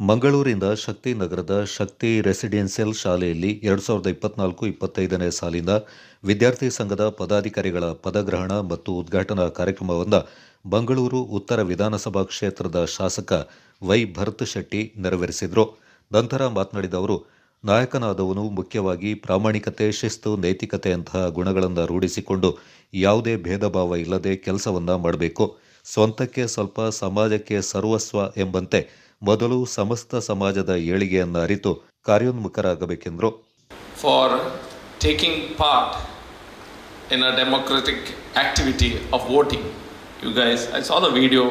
ಮಂಗಳೂರಿನ ಶಕ್ತಿ ನಗರದ ಶಕ್ತಿ ರೆಸಿಡೆನ್ಷಿಯಲ್ ಶಾಲೆಯಲ್ಲಿ ಎರಡು ಸಾವಿರದ ಇಪ್ಪತ್ನಾಲ್ಕು ಇಪ್ಪತ್ತೈದನೇ ಸಾಲಿನ ವಿದ್ಯಾರ್ಥಿ ಸಂಘದ ಪದಾಧಿಕಾರಿಗಳ ಪದಗ್ರಹಣ ಮತ್ತು ಉದ್ಘಾಟನಾ ಕಾರ್ಯಕ್ರಮವನ್ನು ಬೆಂಗಳೂರು ಉತ್ತರ ವಿಧಾನಸಭಾ ಕ್ಷೇತ್ರದ ಶಾಸಕ ವೈ ಭರತ್ ಶೆಟ್ಟಿ ನೆರವೇರಿಸಿದರು. ನಂತರ ಮಾತನಾಡಿದ ಅವರು, ನಾಯಕನಾದವನು ಮುಖ್ಯವಾಗಿ ಪ್ರಾಮಾಣಿಕತೆ, ಶಿಸ್ತು ನೈತಿಕತೆಯಂತಹ ಗುಣಗಳನ್ನು ರೂಢಿಸಿಕೊಂಡು ಯಾವುದೇ ಭೇದ ಭಾವ ಇಲ್ಲದೆ ಕೆಲಸವನ್ನು ಮಾಡಬೇಕು. ಸ್ವಂತಕ್ಕೆ ಸ್ವಲ್ಪ, ಸಮಾಜಕ್ಕೆ ಸರ್ವಸ್ವ ಎಂಬಂತೆ ಮೊದಲು ಸಮಸ್ತ ಸಮಾಜದ ಏಳಿಗೆಯನ್ನು ಅರಿತು ಕಾರ್ಯೋನ್ಮುಖರಾಗಬೇಕೆಂದರು. For taking part in a democratic activity of voting you guys I saw the video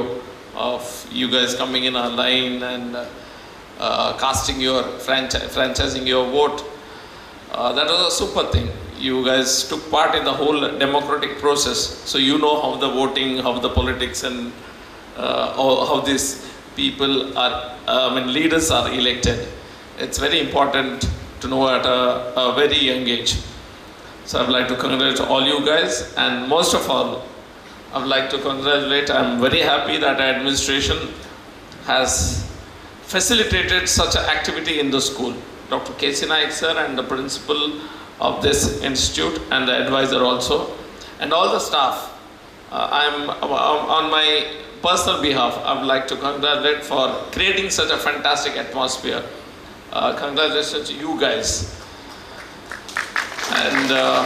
of you guys coming in a line and casting your fran franchising your vote that was a super thing you guys took part in the whole democratic process so you know how the voting how the politics and how this people are, I mean, leaders are elected. It's very important to know at a, a very young age. So I'd like to congratulate all you guys, and most of all, I'd like to congratulate. I'm very happy that our administration has facilitated such an activity in the school. Dr. K.C. Naik sir and the principal of this institute and the advisor also, and all the staff. Uh, I'm um, on my personal behalf. I would like to congratulate for creating such a fantastic atmosphere. Uh, congratulations to you guys. And uh,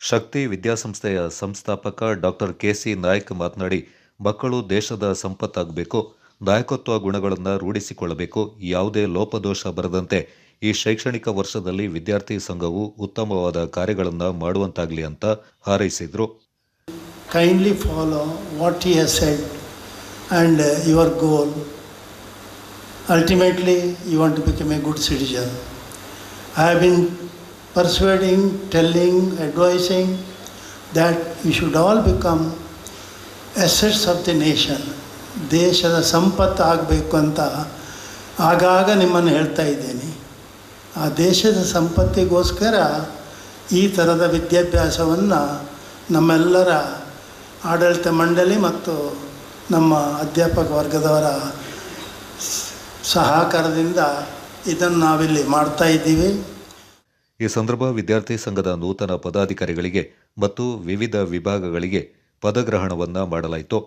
Shakti ವಿದ್ಯಾಸಂಸ್ಥೆಯ ಸಂಸ್ಥಾಪಕ doctor KC Naik ಮಾತನಾಡಿ ಮಕ್ಕಳು ದೇಶದ ಸಂಪತ್ತಾಗಬೇಕು ನಾಯಕತ್ವ ಗುಣಗಳನ್ನು ರೂಢಿಸಿಕೊಳ್ಳಬೇಕು ಯಾವುದೇ ಲೋಪದೋಷ ಬರದಂತೆ ಈ ಶೈಕ್ಷಣಿಕ ವರ್ಷದಲ್ಲಿ ವಿದ್ಯಾರ್ಥಿ ಸಂಘವು ಉತ್ತಮವಾದ ಕಾರ್ಯಗಳನ್ನು ಮಾಡುವಂತಾಗಲಿ ಅಂತ ಹಾರೈಸಿದರು kindly follow what has said and your goal. Ultimately, you want to become a good citizen. I have been persuading, telling, advising that you should all become assets of the nation. ದೇಶದ ಸಂಪತ್ತು ಆಗಬೇಕು ಅಂತ ಆಗಾಗ ನಿಮ್ಮನ್ನು ಹೇಳ್ತಾ ಇದ್ದೇನೆ ಆ ದೇಶದ ಸಂಪತ್ತಿಗೋಸ್ಕರ ಈ ಥರದ ವಿದ್ಯಾಭ್ಯಾಸವನ್ನು ನಮ್ಮೆಲ್ಲರ ಆಡಳಿತ ಮಂಡಳಿ ಮತ್ತು ನಮ್ಮ ಅಧ್ಯಾಪಕ ವರ್ಗದವರ ಸಹಕಾರದಿಂದ ಇದನ್ನು ನಾವಿಲ್ಲಿ ಮಾಡ್ತಾ ಇದ್ದೀವಿ. ಈ ಸಂದರ್ಭ ವಿದ್ಯಾರ್ಥಿ ಸಂಘದ ನೂತನ ಪದಾಧಿಕಾರಿಗಳಿಗೆ ಮತ್ತು ವಿವಿಧ ವಿಭಾಗಗಳಿಗೆ ಪದಗ್ರಹಣವನ್ನು ಮಾಡಲಾಯಿತು.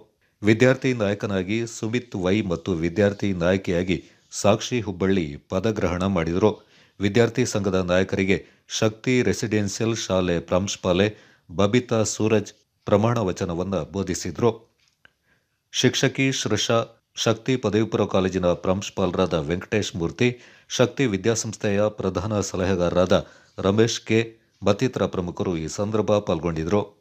ವಿದ್ಯಾರ್ಥಿ ನಾಯಕನಾಗಿ ಸುಮಿತ್ ವೈ ಮತ್ತು ವಿದ್ಯಾರ್ಥಿ ನಾಯಕಿಯಾಗಿ ಸಾಕ್ಷಿ ಹುಬ್ಬಳ್ಳಿ ಪದಗ್ರಹಣ ಮಾಡಿದರು. ವಿದ್ಯಾರ್ಥಿ ಸಂಘದ ನಾಯಕರಿಗೆ ಶಕ್ತಿ ರೆಸಿಡೆನ್ಷಿಯಲ್ ಶಾಲೆ ಪ್ರಾಂಶುಪಾಲೆ ಬಬಿತಾ ಸೂರಜ್ ಪ್ರಮಾಣ ವಚನವನ್ನು ಬೋಧಿಸಿದರು. ಶಿಕ್ಷಕಿ ಶೃಷಾ ಶಕ್ತಿ ಪದವಿ ಪೂರ್ವ ಕಾಲೇಜಿನ ಪ್ರಾಂಶುಪಾಲರಾದ ವೆಂಕಟೇಶ್ ಮೂರ್ತಿ, ಶಕ್ತಿ ವಿದ್ಯಾಸಂಸ್ಥೆಯ ಪ್ರಧಾನ ಸಲಹೆಗಾರರಾದ ರಮೇಶ್ ಕೆ. ಮತ್ತಿತರ ಪ್ರಮುಖರು ಈ ಸಂದರ್ಭ ಪಾಲ್ಗೊಂಡಿದ್ದರು